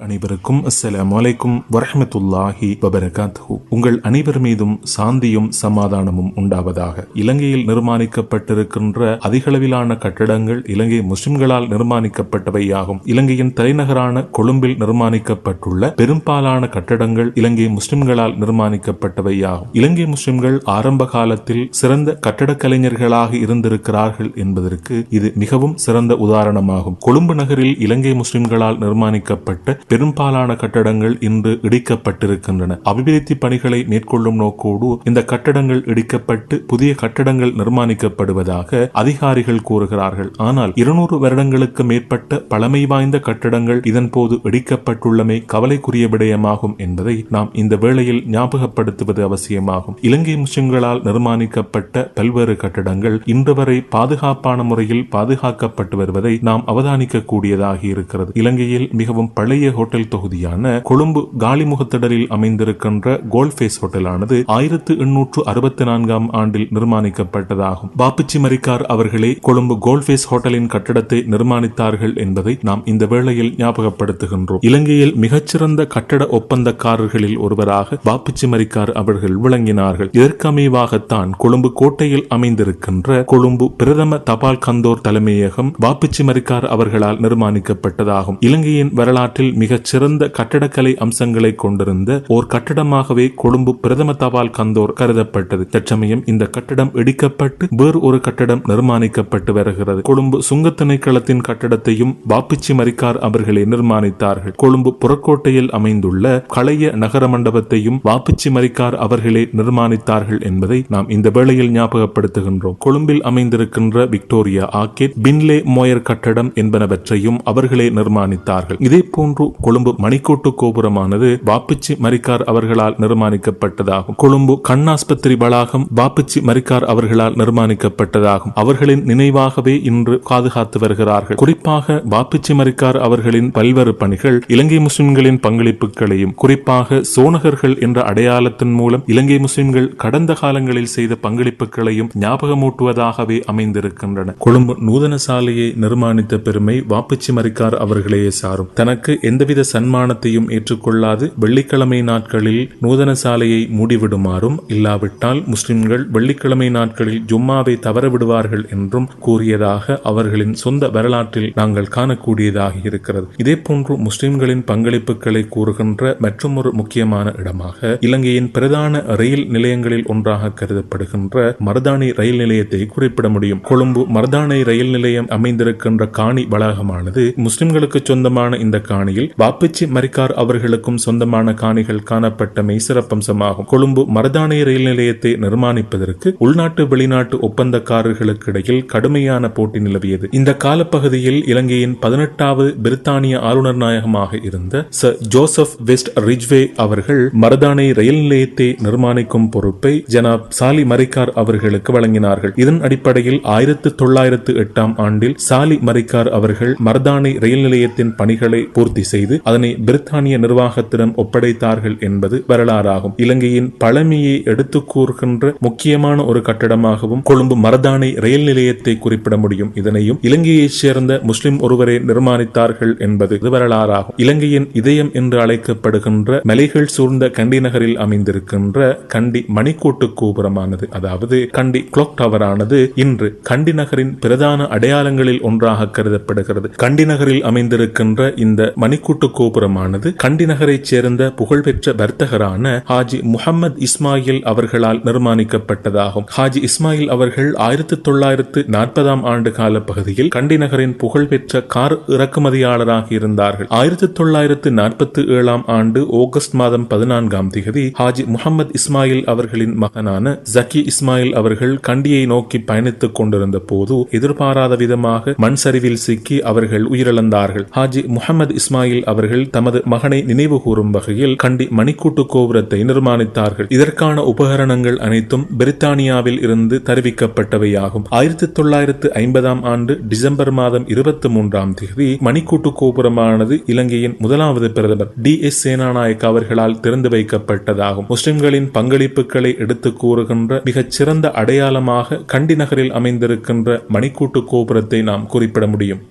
அனைவருக்கும் அஸ்ஸலாம் வலைக்கும் வரஹமத்துல்லாஹி வபரகாத்து உங்கள் அனைவர் மீதும் சாந்தியும் சமாதானமும் உண்டாவதாக. இலங்கையில் நிர்மாணிக்கப்பட்டிருக்கின்ற அதிகளவிலான கட்டடங்கள் இலங்கை முஸ்லிம்களால் நிர்மாணிக்கப்பட்டவையாகும். இலங்கையின் தலைநகரான கொழும்பில் நிர்மாணிக்கப்பட்டுள்ள பெரும்பாலான கட்டடங்கள் இலங்கை முஸ்லிம்களால் நிர்மாணிக்கப்பட்டவையாகும். இலங்கை முஸ்லிம்கள் ஆரம்ப காலத்தில் சிறந்த கட்டடக் கலைஞர்களாக இருந்திருக்கிறார்கள் என்பதற்கு இது மிகவும் சிறந்த உதாரணமாகும். கொழும்பு நகரில் இலங்கை முஸ்லிம்களால் நிர்மாணிக்கப்பட்ட பெரும்பாலான கட்டடங்கள் இன்று இடிக்கப்பட்டிருக்கின்றன. அபிவிருத்தி பணிகளை மேற்கொள்ளும் நோக்கோடு இந்த கட்டடங்கள் இடிக்கப்பட்டு புதிய கட்டடங்கள் நிர்மாணிக்கப்படுவதாக அதிகாரிகள் கூறுகிறார்கள். ஆனால் இருநூறு வருடங்களுக்கு மேற்பட்ட பழமை வாய்ந்த கட்டடங்கள் இதன்போது இடிக்கப்பட்டுள்ளமை கவலைக்குரிய விடயமாகும் என்பதை நாம் இந்த வேளையில் ஞாபகப்படுத்துவது அவசியமாகும். இலங்கை முஸ்லிம்களால் நிர்மாணிக்கப்பட்ட பல்வேறு கட்டடங்கள் இன்று வரை பாதுகாப்பான முறையில் பாதுகாக்கப்பட்டு வருவதை நாம் அவதானிக்கக்கூடியதாக இருக்கிறது. இலங்கையில் மிகவும் பழைய ஹோட்டல் தொகுதியான கொழும்பு காலிமுகத்திடலில் அமைந்திருக்கின்ற கோல்ஃபேஸ் ஹோட்டலானது ஆயிரத்து எண்ணூற்று அறுபத்தி நான்காம் ஆண்டில் நிர்மாணிக்கப்பட்டதாகும். பாப்புச்சி மரிக்கார் அவர்களே கொழும்பு கோல்ஃபேஸ் ஹோட்டலின் கட்டடத்தை நிர்மாணித்தார்கள் என்பதை நாம் இந்த வேளையில் ஞாபகப்படுத்துகின்றோம். இலங்கையில் மிகச்சிறந்த கட்டட ஒப்பந்தக்காரர்களில் ஒருவராக பாப்புச்சி மரிக்கார் அவர்கள் விளங்கினார்கள். இதற்கமைவாகத்தான் கொழும்பு கோட்டையில் அமைந்திருக்கின்ற கொழும்பு பிரதம தபால் கந்தோர் தலைமையகம் பாப்புச்சி மரிக்கார் அவர்களால் நிர்மாணிக்கப்பட்டதாகும். இலங்கையின் வரலாற்றில் மிகச் சிறந்த கட்டடக்கலை அம்சங்களை கொண்டிருந்த ஓர் கட்டடமாகவே கொழும்பு பிரதம தபால் கந்தோர் கருதப்பட்டது. தற்சமயம் இந்த கட்டடம் இடிக்கப்பட்டு வேறு ஒரு கட்டடம் நிர்மாணிக்கப்பட்டு வருகிறது. கொழும்பு சுங்க திணைக்களத்தின் கட்டடத்தையும் பாப்பிச்சி மரிக்கார் அவர்களே நிர்மாணித்தார்கள். கொழும்பு புறக்கோட்டையில் அமைந்துள்ள களைய நகர மண்டபத்தையும் வாப்பிச்சி மரிக்கார் அவர்களே நிர்மாணித்தார்கள் என்பதை நாம் இந்த வேளையில் ஞாபகப்படுத்துகின்றோம். கொழும்பில் அமைந்திருக்கின்ற விக்டோரியா ஆக்கேட் பின்லே மோயர் கட்டடம் என்பனவற்றையும் அவர்களே நிர்மாணித்தார்கள். இதே போன்று கொழும்பு மணிக்கூட்டு கோபுரமானது வாப்புச்சி மரிக்கார் அவர்களால் நிர்மாணிக்கப்பட்டதாகும். கொழும்பு கண்ணாஸ்பத்திரி வளாகம் வாப்புச்சி மரிக்கார் அவர்களால் நிர்மாணிக்கப்பட்டதாகும். அவர்களின் நினைவாகவே இன்று பாதுகாத்து வருகிறார்கள். குறிப்பாக வாப்புச்சி மரிக்கார் அவர்களின் பல்வேறு பணிகள் இலங்கை முஸ்லிம்களின் பங்களிப்புகளையும் குறிப்பாக சோனகர்கள் என்ற அடையாளத்தின் மூலம் இலங்கை முஸ்லிம்கள் கடந்த காலங்களில் செய்த பங்களிப்புகளையும் ஞாபகமூட்டுவதாகவே அமைந்திருக்கின்றன. கொழும்பு நூதன சாலையை நிர்மாணித்த பெருமை வாப்புச்சி மரிக்கார் அவர்களே சாரும். தனக்கு எந்தவித சன்மானத்தையும் ஏற்றுக்கொள்ளாது. வெள்ளிக்கிழமை நாட்களில் நூதன சாலையை மூடிவிடுமாறும் இல்லாவிட்டால் முஸ்லிம்கள் வெள்ளிக்கிழமை நாட்களில் ஜும்மாவை தவறவிடுவார்கள் என்றும் கூறியதாக அவர்களின் சொந்த வரலாற்றில் நாங்கள் காணக்கூடியதாக இருக்கிறது. இதே போன்று முஸ்லிம்களின் பங்களிப்புகளை கூறுகின்ற மற்றொரு முக்கியமான இடமாக இலங்கையின் பிரதான ரயில் நிலையங்களில் ஒன்றாக கருதப்படுகின்ற மருதானை ரயில் நிலையத்தை குறிப்பிட முடியும். கொழும்பு மருதானை ரயில் நிலையம் அமைந்திருக்கின்ற காணி வளாகமானது முஸ்லிம்களுக்கு சொந்தமான இந்த காணியில் வாப்புச்சி மரிக்கார் அவர்களுக்கும் சொந்தமான காணிகள் காணப்பட்டமை சிறப்பம்சமாகும் கொழும்பு மரதானை ரயில் நிலையத்தை நிர்மாணிப்பதற்கு உள்நாட்டு வெளிநாட்டு ஒப்பந்தக்காரர்களுக்கு இடையில் கடுமையான போட்டி நிலவியது. இந்த காலப்பகுதியில் இலங்கையின் பதினெட்டாவது பிரித்தானிய ஆளுநர் நாயகமாக இருந்த சர் ஜோசப் வெஸ்ட் ரிஜ்வே அவர்கள் மரதானை ரயில் நிலையத்தை நிர்மாணிக்கும் பொறுப்பை ஜனாப் சாலி மரிக்கார் அவர்களுக்கு வழங்கினார்கள். இதன் அடிப்படையில் ஆயிரத்து தொள்ளாயிரத்து எட்டாம் ஆண்டில் சாலி மரிக்கார் அவர்கள் மரதானை ரயில் நிலையத்தின் பணிகளை பூர்த்தி செய்து அதனை பிரித்தானிய நிர்வாகத்திடம் ஒப்படைத்தார்கள் என்பது வரலாறாகும். இலங்கையின் பழமையை எடுத்து கூறுகின்ற முக்கியமான ஒரு கட்டடமாகவும் கொழும்பு மரதானை ரயில் நிலையத்தை குறிப்பிட முடியும். இதனையும் இலங்கையைச் சேர்ந்த முஸ்லிம் ஒருவரை நிர்மாணித்தார்கள் என்பது வரலாறாகும். இலங்கையின் இதயம் என்று அழைக்கப்படுகின்ற மலைகள் சூழ்ந்த கண்டி நகரில் அமைந்திருக்கின்ற கண்டி மணிக்கூட்டு கோபுரமானது அதாவது கண்டி கிளாக் டவரானது இன்று கண்டி நகரின் பிரதான அடையாளங்களில் ஒன்றாக கருதப்படுகிறது. கண்டி நகரில் அமைந்திருக்கின்ற இந்த மணிக்கூட்டு கோபுரமானது கண்டி நகரைச் சேர்ந்த புகழ்பெற்ற வர்த்தகரான ஹாஜி முகமது இஸ்மாயில் அவர்களால் நிர்மாணிக்கப்பட்டதாகும். ஹாஜி இஸ்மாயில் அவர்கள் ஆயிரத்தி தொள்ளாயிரத்து நாற்பதாம் ஆண்டு கால பகுதியில் கண்டி நகரின் புகழ்பெற்ற கார் இறக்குமதியாளராக இருந்தார்கள். ஆயிரத்தி தொள்ளாயிரத்து நாற்பத்தி ஏழாம் ஆண்டு ஆகஸ்ட் மாதம் பதினான்காம் திகதி ஹாஜி முகமது இஸ்மாயில் அவர்களின் மகனான ஜக்கி இஸ்மாயில் அவர்கள் கண்டியை நோக்கி பயணித்துக் கொண்டிருந்த போது எதிர்பாராத விதமாக மண் சரிவில் சிக்கி அவர்கள் உயிரிழந்தார்கள். ஹாஜி முகமது இஸ்மாயில் இஸ்மாயில் அவர்கள் தமது மகனை நினைவு கூறும் வகையில் கண்டி மணிக்கூட்டு கோபுரத்தை நிர்மாணித்தார்கள். இதற்கான உபகரணங்கள் அனைத்தும் பிரித்தானியாவில் இருந்து தெரிவிக்கப்பட்டவையாகும். ஆயிரத்தி தொள்ளாயிரத்து ஐம்பதாம் ஆண்டு டிசம்பர் மாதம் இருபத்தி மூன்றாம் தேதி மணிக்கூட்டு கோபுரமானது இலங்கையின் முதலாவது பிரதமர் டி எஸ் சேனாநாயக் அவர்களால் திறந்து வைக்கப்பட்டதாகும். முஸ்லிம்களின் பங்களிப்புகளை எடுத்து கூறுகின்ற மிகச் சிறந்த அடையாளமாக கண்டி நகரில் அமைந்திருக்கின்ற மணிக்கூட்டு கோபுரத்தை நாம் குறிப்பிட முடியும்.